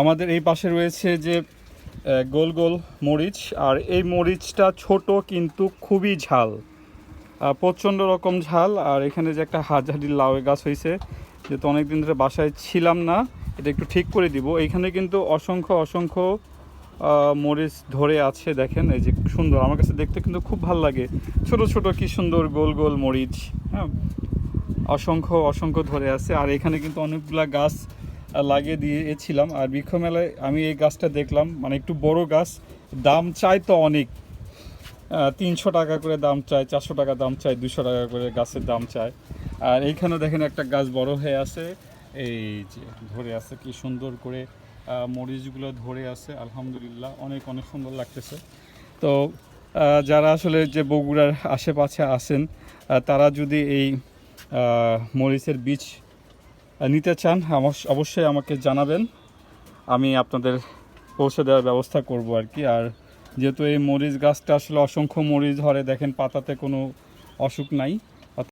আমাদের এই পাশে রয়েছে যে গোল গোল মরিচ, আর এই মরিচটা ছোট কিন্তু খুবই ঝাল। প্রচণ্ড রকম ঝাল, আর এখানে যে একটা হাজারি লাউ গাছ হয়েছে যেহেতু অনেকদিন ধরে বাসায় ছিলাম না, এটা একটু ঠিক করে দিব। এইখানে কিন্তু অসংখ্য অসংখ্য মরিচ ধরে আছে, দেখেন, এই যে সুন্দর। আমার কাছে দেখতে কিন্তু খুব ভালো লাগে। ছোট ছোট কি সুন্দর গোল গোল মরিচ হ্যাঁ? অসংখ্য অসংখ্য ধরে আছে, আর এখানে কিন্তু অনেকগুলা গাছ লাগিয়ে দিয়েছিলাম। আর বৃক্ষ মেলায় আমি এই গাছটা দেখলাম মানে একটু বড় গাছ, দাম চাই তো অনেক। তিনশো টাকা করে দাম চায় চারশো টাকা দাম চায় দুশো টাকা করে গাছের দাম চায় আর এইখানে দেখেন একটা গাছ বড় হয়ে আছে। এই যে ধরে আছে, কি সুন্দর করে মরিচগুলো ধরে আছে। আলহামদুলিল্লাহ, অনেক অনেক সুন্দর লাগতেছে। তো যারা আসলে যে বগুড়ার আশেপাশে আছেন তারা যদি এই মরিচের বীজ নিতে চান অবশ্যই আমাকে জানাবেন। আমি আপনাদের পৌঁছে দেওয়ার ব্যবস্থা করব আর কি। আর যেহেতু এই মরিচ গাছটা আসলে অসংখ্য মরিচ ধরে, দেখেন পাতাতে কোনো অসুখ নাই।